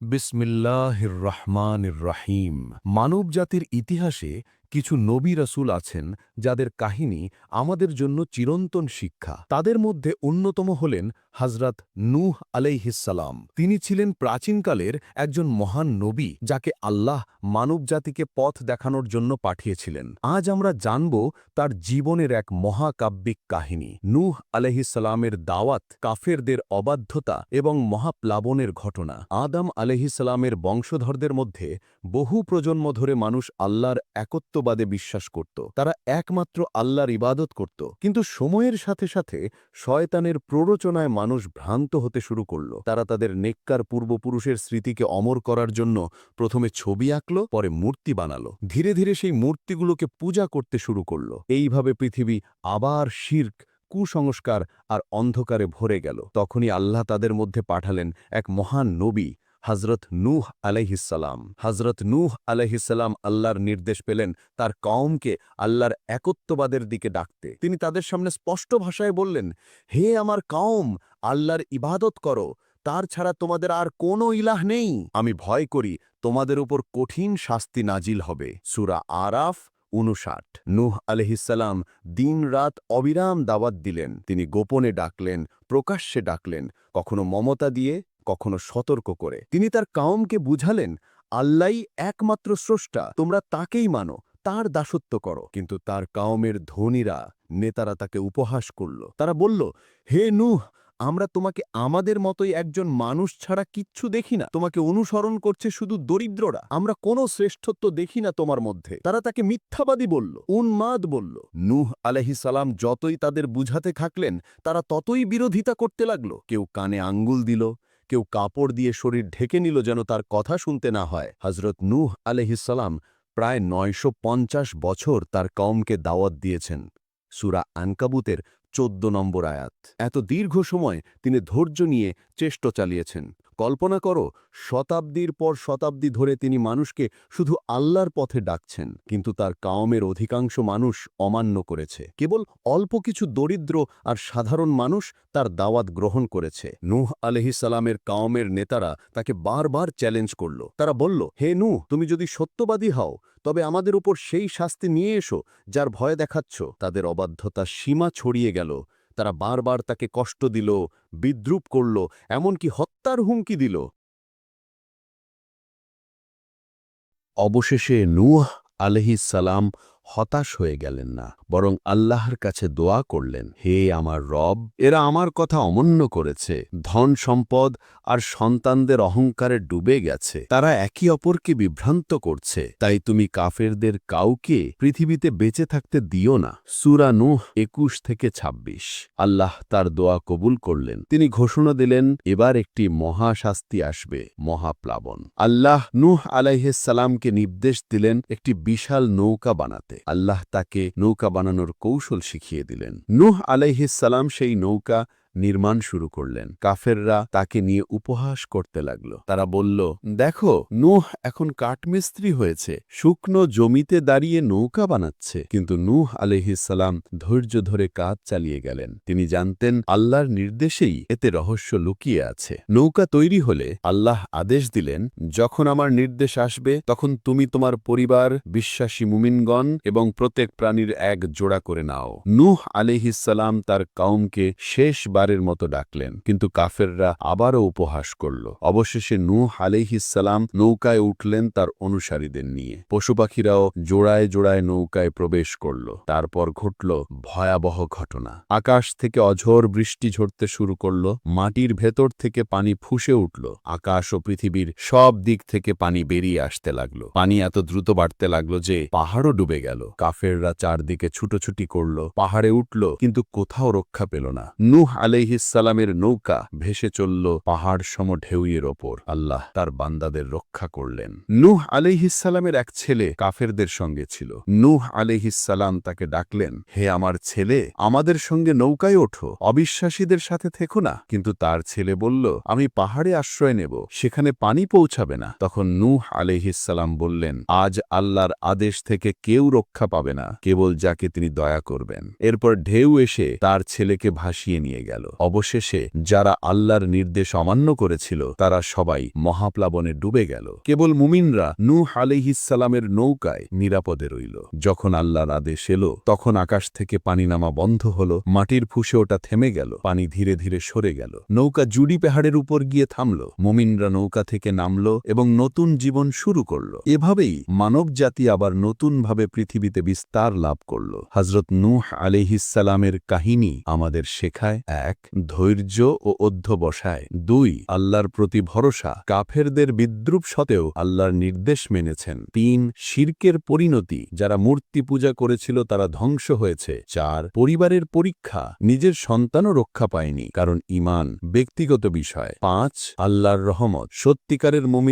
বিসমিল্লাহির রহমানির রাহিম। মানব জাতির ইতিহাসে কিছু নবী রাসূল আছেন যাদের কাহিনী আমাদের জন্য চিরন্তন শিক্ষা। তাদের মধ্যে অন্যতম হলেন হজরত নূহ আলাইহিসালাম তিনি ছিলেন প্রাচীনকালের একজন মহান নবী যাকে আল্লাহ মানবজাতিকে পথ দেখানোর জন্য পাঠিয়েছিলেন। আজ আমরা জানব তার জীবনের এক মহাকাব্যিক কাহিনী। নূহ আলহিসালামের দাওয়াত, কাফেরদের অবাধ্যতা এবং মহাপ্লাবনের ঘটনা। আদম আলহিসালামের বংশধরদের মধ্যে বহু প্রজন্ম ধরে মানুষ আল্লাহর একত্ববাদে বিশ্বাস করত। তারা একমাত্র আল্লাহর ইবাদত করত। কিন্তু সময়ের সাথে সাথে শয়তানের প্ররোচনায় মানুষ ভ্রান্ত হতে শুরু করল। তারা তাদের নেককার পূর্বপুরুষের স্মৃতিকে অমর করার জন্য প্রথমে ছবি আঁকল, পরে মূর্তি বানালো। ধীরে ধীরে সেই মূর্তিগুলোকে পূজা করতে শুরু করল। এইভাবে পৃথিবী আবার শির্ক, কুসংস্কার আর অন্ধকারে ভরে গেল। তখনই আল্লাহ তাদের মধ্যে পাঠালেন এক মহান নবী। হজরত নূহ আলাইহিসাল্লাম হজরত নূহ আলাইহিসাল্লাম আল্লাহর নির্দেশ পেলেন তার কওমকে আল্লাহর একত্ববাদের দিকে ডাকতে। তিনি তাদের সামনে স্পষ্ট ভাষায় বললেন, হে আমার কওম, আল্লাহর ইবাদত করো, তার ছাড়া তোমাদের আর কোনো ইলাহ নেই। আমি ভয় করি, তোমাদের উপর কঠিন শাস্তি নাজিল হবে। সুরা আরাফ উনষাট নূহ আলহিসাল্লাম দিন রাত অবিরাম দাওয়াত দিলেন। তিনি গোপনে ডাকলেন, প্রকাশ্যে ডাকলেন, কখনো মমতা দিয়ে কখনো সতর্ক করে। তিনি তার কাউমকে বুঝালেন আল্লাই একমাত্র স্রষ্টা, তোমরা তাকেই মানো, তার দাসত্ব করো। কিন্তু তার কাউমের ধনীরা, নেতারা তাকে উপহাস করল। তারা বলল, হে নূহ, আমরা তোমাকে আমাদের মতোই একজন মানুষ ছাড়া কিচ্ছু দেখি না। তোমাকে অনুসরণ করছে শুধু দরিদ্ররা। আমরা কোনো শ্রেষ্ঠত্ব দেখি না তোমার মধ্যে। তারা তাকে মিথ্যাবাদী বলল, উন্মাদ বলল। নূহ সালাম যতই তাদের বুঝাতে থাকলেন, তারা ততই বিরোধিতা করতে লাগল। কেউ কানে আঙ্গুল দিল কেউ কাপড় দিয়ে শরীর ঢেকে নিল যেন তার কথা শুনতে না হয়। হজরত নূহ আলহিসাল্লাম প্রায় নয়শো পঞ্চাশ বছর তার কমকে দাওয়াত দিয়েছেন। সুরা আনকাবুতের চোদ্দ নম্বর আয়াত। এত দীর্ঘ সময় তিনি ধৈর্য নিয়ে চেষ্ট চালিয়েছেন। কল্পনা করো, শতাব্দীর পর শতাব্দী ধরে তিনি মানুষকে শুধু আল্লাহর পথে ডাকছেন, কিন্তু তার কাওমের অধিকাংশ মানুষ অমান্য করেছে। কেবল অল্প কিছু দরিদ্র আর সাধারণ মানুষ তার দাওয়াত গ্রহণ করেছে। নূহ আলহিসালামের কাওমের নেতারা তাকে বারবার চ্যালেঞ্জ করল। তারা বলল, হে নূহ, তুমি যদি সত্যবাদী হও, তবে আমাদের উপর সেই শাস্তি নিয়ে এসো, যার ভয় দেখাচ্ছ। তাদের অবাধ্যতা সীমা ছড়িয়ে গেল। তারা বারবার তাকে কষ্ট দিল বিদ্রুপ করল এমনকি হত্যার হুমকি দিল। অবশেষে নূহ সালাম হতাশ হয়ে গেলেন না, বরং আল্লাহর কাছে দোয়া করলেন, হে আমার রব, এরা আমার কথা অমন্য করেছে, ধন সম্পদ আর সন্তানদের অহংকারে ডুবে গেছে, তারা একে অপরকে বিভ্রান্ত করছে, তাই তুমি কাফেরদের কাউকে পৃথিবীতে বেঁচে থাকতে দিও না। সুরা নুহ একুশ থেকে ২৬ আল্লাহ তার দোয়া কবুল করলেন। তিনি ঘোষণা দিলেন, এবার একটি মহাশাস্তি আসবে, মহাপ্লাবন। আল্লাহ নুহ আলাইহাল্লামকে নির্দেশ দিলেন, একটি বিশাল নৌকা বানাতে। আল্লাহ তাকে নৌকা বানানোর কৌশল শিখিয়ে দিলেন। নুহ আলাইহিসালাম সেই নৌকা নির্মাণ শুরু করলেন। কাফেররা তাকে নিয়ে উপহাস করতে লাগল। তারা বলল, দেখো, নুহ এখন কাঠমিস্ত্রি হয়েছে। শুকনো জমিতে দাঁড়িয়ে নৌকা বানাচ্ছে। কিন্তু নূহ আলহিসাল্লাম ধৈর্য ধরে কাজ চালিয়ে গেলেন। তিনি জানতেন, আল্লাহর নির্দেশেই এতে রহস্য লুকিয়ে আছে। নৌকা তৈরি হলে আল্লাহ আদেশ দিলেন, যখন আমার নির্দেশ আসবে, তখন তুমি তোমার পরিবার, বিশ্বাসী মুমিনগণ এবং প্রত্যেক প্রাণীর এক জোড়া করে নাও। নূহ আলিহিসাল্লাম তার কাউমকে শেষবার বারের মতো ডাকলেন, কিন্তু কাফেররা আবারও উপহাস করল। অবশেষে নূহ আলিহিসাল্লাম নৌকায় উঠলেন তার অনুসারীদের নিয়ে। পশুপাখিরাও জোড়ায় জোড়ায় নৌকায় প্রবেশ করল। তারপর ঘটল ভয়াবহ ঘটনা। আকাশ থেকে অঝোর বৃষ্টি ঝরতে শুরু করল, মাটির ভেতর থেকে পানি ফুসে উঠল। আকাশ ও পৃথিবীর সব দিক থেকে পানি বেরিয়ে আসতে লাগল। পানি এত দ্রুত বাড়তে লাগল যে পাহাড়ও ডুবে গেল। কাফেররা চারদিকে ছুটোছুটি করল, পাহাড়ে উঠল, কিন্তু কোথাও রক্ষা পেল না। নূহ আলাইহিসালামের নৌকা ভেসে চলল পাহাড় সম ঢেউয়ের ওপর। আল্লাহ তার বান্দাদের রক্ষা করলেন। নূহ আলাইহিসালামের এক ছেলে কাফেরদের সঙ্গে ছিল। নূহ আলাইহিসালাম তাকে ডাকলেন, হে আমার ছেলে, আমাদের সঙ্গে নৌকায় ওঠো। অবিশ্বাসীদের সাথে থেকো না। কিন্তু তার ছেলে বলল, আমি পাহাড়ে আশ্রয় নেব, সেখানে পানি পৌঁছাবে না। তখন নুহ আলাইহিসালাম বললেন, আজ আল্লাহর আদেশ থেকে কেউ রক্ষা পাবে না, কেবল যাকে তিনি দয়া করবেন। এরপর ঢেউ এসে তার ছেলেকে ভাসিয়ে নিয়ে গেল। গেল। অবশেষে যারা আল্লাহর নির্দেশ অমান্য করেছিল, তারা সবাই মহাপ্লাবনে ডুবে গেল। কেবল মুমিনরা নূহ আলিহিসালামের নৌকায় নিরাপদে রইল। যখন আল্লাহর আদেশ এলো, তখন আকাশ থেকে পানি নামা বন্ধ হল, মাটির ফুসে ওটা থেমে গেল, পানি ধীরে ধীরে সরে গেল। নৌকা জুড়ি পাহাড়ের উপর গিয়ে থামল। মুমিনরা নৌকা থেকে নামল এবং নতুন জীবন শুরু করল। এভাবেই মানব জাতি আবার নতুনভাবে পৃথিবীতে বিস্তার লাভ করল। হজরত নূহ আলিহিসালামের কাহিনী আমাদের শেখায় এক। ধৈর্য ও অধ্যবসায়। দুই, আল্লাহর প্রতি ভরসা। কাফেরদের বিদ্রুপ সত্ত্বেও আল্লাহর নির্দেশ মেনেছেন। তিন, শির্কের পরিণতি। যারা মূর্তি পূজা করেছিল তারা ধ্বংস হয়েছে। চার, পরিবারের পরীক্ষা। নিজের সন্তানও রক্ষা পায়নি। কারণ ইমান ব্যক্তিগত বিষয়। পাঁচ, আল্লাহর রহমত। সত্যিকারের মুমিন